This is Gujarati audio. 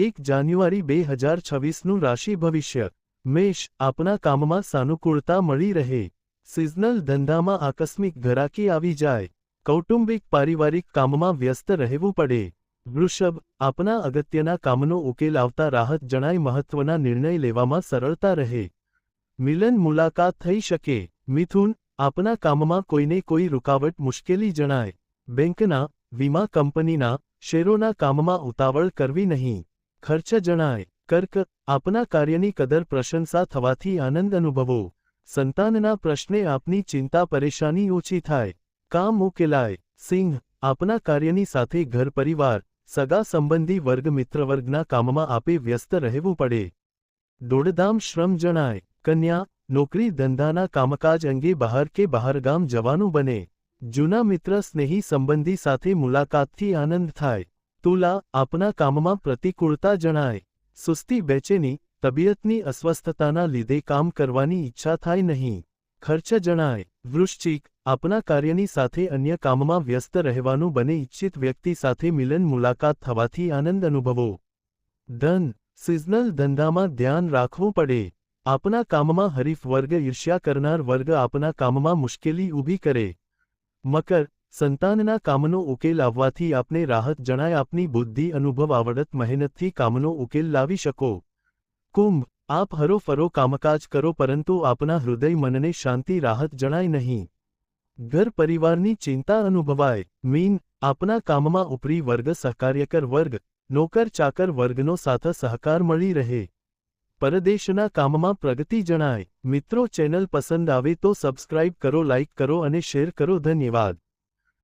એક જાન્યુઆરી બે હજાર છવ્વીસનું રાશિ ભવિષ્ય. મેષ આપના કામમાં સાનુકૂળતા મળી રહે. સિઝનલ ધંધામાં આકસ્મિક ઘરાકી આવી જાય. કૌટુંબિક પારિવારિક કામમાં વ્યસ્ત રહેવું પડે. વૃષભ આપના અગત્યના કામનો ઉકેલ આવતા રાહત જણાય મહત્વના નિર્ણય લેવામાં સરળતા રહે. મિલન મુલાકાત થઈ શકે. મિથુન આપના કામમાં કોઈને કોઈ રૂકાવટ મુશ્કેલી જણાય. બેંકના, વીમા કંપનીના શેરોના કામમાં ઉતાવળ કરવી નહીં. ખર્ચ જણાય. કર્ક, આપના કાર્યની કદર પ્રશંસા થવાથી આનંદ અનુભવો. સંતાનના પ્રશ્ને આપની ચિંતા પરેશાની ઓછી થાય. કામ ઉકેલાય. સિંહ, આપના કાર્યની સાથે ઘર પરિવાર, સગા સંબંધી વર્ગ મિત્રવર્ગના કામમાં આપે વ્યસ્ત રહેવું પડે. દોડધામ શ્રમ જણાય. કન્યા, નોકરી ધંધાના કામકાજ અંગે બહાર કે બહારગામ જવાનું બને. જૂના મિત્ર સ્નેહી સંબંધી સાથે મુલાકાતથી આનંદ થાય. તુલા આપના કામમાં પ્રતિકૂળતા જણાય. સુસ્તી બેચેની, તબિયતની અસ્વસ્થતાના લીધે કામ કરવાની ઈચ્છા થાય નહીં. ખર્ચ જણાય. વૃશ્ચિક, આપના કાર્યની સાથે અન્ય કામમાં વ્યસ્ત રહેવાનું બને ઇચ્છિત વ્યક્તિ સાથે મિલન મુલાકાત થવાથી આનંદ અનુભવો. ધન, સિઝનલ ધંધામાં ધ્યાન રાખવું પડે. આપના કામમાં હરીફ વર્ગ ઈર્ષ્યા કરનાર વર્ગ આપના કામમાં મુશ્કેલી ઊભી કરે. મકર સંતાનના કામનો ઉકેલ આવવાથી આપને રાહત જણાય, આપની બુદ્ધિ, અનુભવ, આવડત, મહેનતથી કામનો ઉકેલ લાવી શકો. કુંભ, આપ હરોફરો કામકાજ કરો, પરંતુ આપના હૃદય મનને શાંતિ, રાહત જણાય નહીં. ઘર પરિવારની ચિંતા અનુભવાય. મીન, આપના કામમાં ઉપરી વર્ગ, સહકાર્યકર વર્ગ, નોકર ચાકર વર્ગનો સાથ સહકાર મળી રહે. પરદેશના કામમાં પ્રગતિ જણાય. મિત્રો ચેનલ પસંદ આવે તો સબસ્ક્રાઇબ કરો, લાઇક કરો અને શેર કરો. ધન્યવાદ.